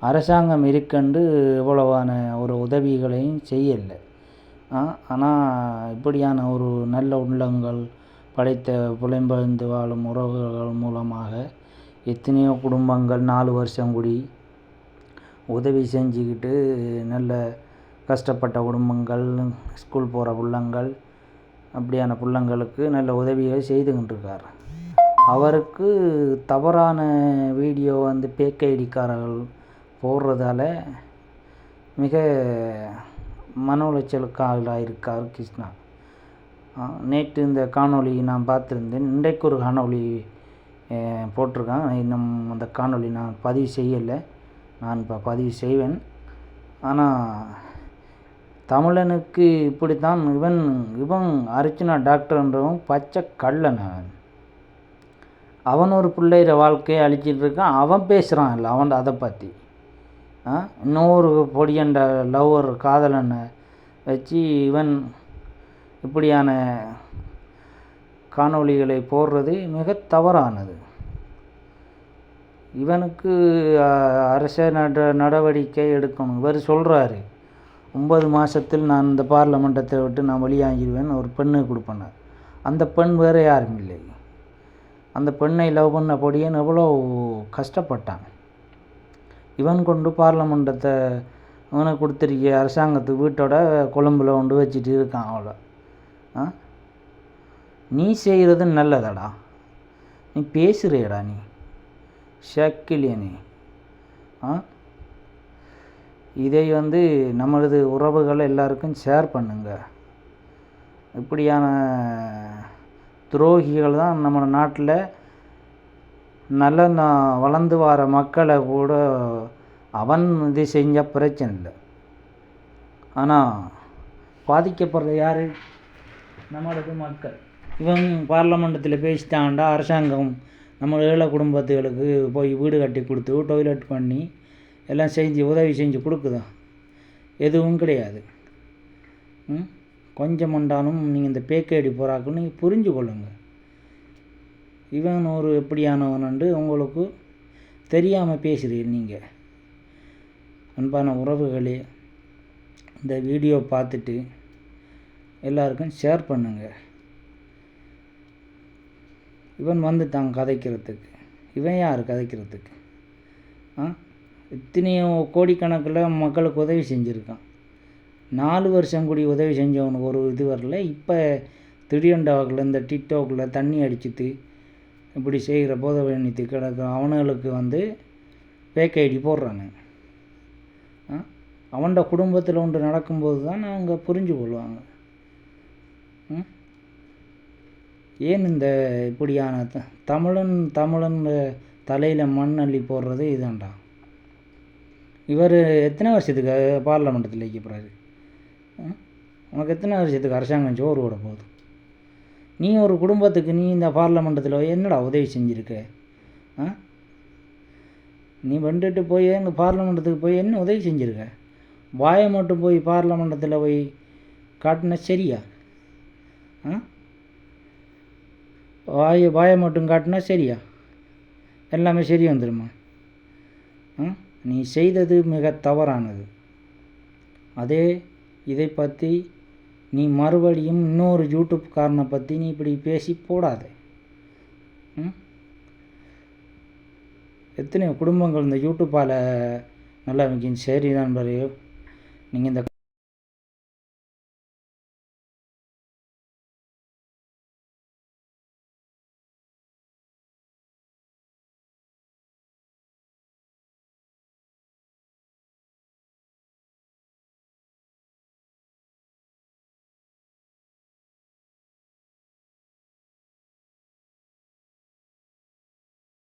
அரசாங்கம் இருக்கண்டு இவ்வளவான ஒரு உதவிகளையும் செய்யலை. ஆனால் இப்படியான ஒரு நல்ல உள்ளங்கள் படைத்த புலம்பெயர்ந்து வாழும் உறவுகள் மூலமாக எத்தனையோ குடும்பங்கள் நாலு வருஷம் கூடி உதவி செஞ்சுக்கிட்டு நல்ல கஷ்டப்பட்ட குடும்பங்கள் ஸ்கூல் போகிற பிள்ளைங்கள் அப்படியான பிள்ளைங்களுக்கு நல்ல உதவியை செய்துகின்றிருக்கார். அவருக்கு தவறான வீடியோ வந்து பேக் ஐடிக்காரர்கள் போடுறதால மிக மன உளைச்சலுக்கு ஆளாயிருக்கார் கிருஷ்ணா. நேற்று இந்த காணொளி நான் பார்த்துருந்தேன். இன்றைக்கு ஒரு காணொளி போட்டிருக்கான் இன்னும் அந்த காணொளி நான் பதிவு செய்யலை. நான் இப்போ பதிவு செய்வேன். ஆனால் தமிழனுக்கு இப்படித்தான் இவன் இவன் அர்ச்சனா டாக்டர்ன்றவன் பச்சை கள்ளன் அவன் அவன் ஒரு பிள்ளைகிற வாழ்க்கையை அழிச்சிட்டு இருக்கான். அவன் பேசுகிறான் இல்லை அவன் அதை பற்றி இன்னொரு பொடியண்ட லவ்வர் காதலனை வச்சு இவன் இப்படியான காணொளிகளை போடுறது மிக தவறானது. இவனுக்கு அரச நட நடவடிக்கை எடுக்கணும். இவர் சொல்கிறாரு ஒம்பது மாதத்தில் நான் இந்த பார்லமெண்டத்தை விட்டு நான் வெளியாகிடுவேன் ஒரு பெண்ணு கொடுப்பேன் அந்த பெண் வேறு யாரும் இல்லை. அந்த பெண்ணை லவ் பண்ண பொடியன் எவ்வளோ கஷ்டப்பட்டான். இவன் கொண்டு பார்லமெண்டத்தை இவனுக்கு கொடுத்துருக்க அரசாங்கத்து வீட்டோட கொழும்பில் கொண்டு வச்சுட்டு இருக்கான் அவ்வளோ ஆ? நீ செய்கிறது நல்லதடா. நீ பேசுறியடா நீ. ஷக்கிலிய நீ. ஆ? இதை வந்து நம்மளது உறவுகளை எல்லாருக்கும் ஷேர் பண்ணுங்க. இப்படியான துரோகிகள் தான் நம்ம நாட்டில் நல்ல வளர்ந்து வர மக்களை கூட அவன் இது செஞ்சால் பிரச்சனை இல்லை. ஆனால் பாதிக்கப்படுற யார்? நம்மளுக்கு மக்கள். இவன் பார்லமெண்டத்தில் பேசிட்டாண்டா அரசாங்கம் நம்ம ஏழை குடும்பத்துகளுக்கு போய் வீடு கட்டி கொடுத்து டொய்லெட் பண்ணி எல்லாம் செஞ்சு உதவி செஞ்சு கொடுக்குதா? எதுவும் கிடையாது. ம்? கொஞ்சம் உண்டானும் நீங்கள் இந்த பேக்கேடி போகிறாக்குன்னு நீங்கள் புரிஞ்சு கொள்ளுங்கள் இவன் ஒரு எப்படியானவனண்டு உங்களுக்கு தெரியாமல் பேசுகிறீர் நீங்கள் அன்பான உறவுகளே இந்த வீடியோ பார்த்துட்டு எல்லாருக்கும் ஷேர் பண்ணுங்கள் இவன் வந்துட்டான் கதைக்கிறதுக்கு. இவன் யார் கதைக்கிறதுக்கு? ஆ? இத்தனையோ கோடிக்கணக்கில் மக்களுக்கு உதவி செஞ்சுருக்கான். நாலு வருஷம் கூடி உதவி செஞ்சவனுக்கு ஒரு இது வரல. இப்போ திடீர்ண்டாவில் இந்த டிக்டாக்கில் தண்ணி அடிச்சுட்டு இப்படி செய்கிற போதை வணித்து கிடக்கிற அவனுங்களுக்கு வந்து பேக் ஐடி போடுறானுங்க அவன்ட குடும்பத்தில் ஒன்று நடக்கும்போது தான் அவங்க புரிஞ்சு கொள்வாங்க. ஏன் இந்த இப்படியான த தமிழன் தமிழன் தலையில் மண் அள்ளி போடுறது இதாண்டா இவர் எத்தனை வருஷத்துக்கு பார்லமெண்ட்டத்தில் வைக்கப்படுறாரு உனக்கு எத்தனை வருஷத்துக்கு அரசாங்கம் சோறு விட போகுது? நீ ஒரு குடும்பத்துக்கு நீ இந்த பார்லமெண்டத்தில் என்னடா உதவி செஞ்சுருக்க? ஆ? நீ வந்துட்டு போய் எங்கள் பார்லமெண்டத்துக்கு போய் என்ன உதவி செஞ்சுருக்க? வாயை மட்டும் போய் பார்லமெண்டத்தில் போய் காட்டினா சரியா? ஆ? வாயை வாயை மட்டும் காட்டினா சரியா? எல்லாமே சரி வந்துடுமா ஆ? நீ செய்தது மிக தவறானது. அதே இதை பற்றி நீ மறுபடியும் இன்னொரு யூடியூப்காரனை பற்றி நீ இப்படி பேசி போடாத. ம்? எத்தனை குடும்பங்கள் இந்த யூடியூப்பால் நல்லா சரி நண்பரையோ நீங்கள் இந்த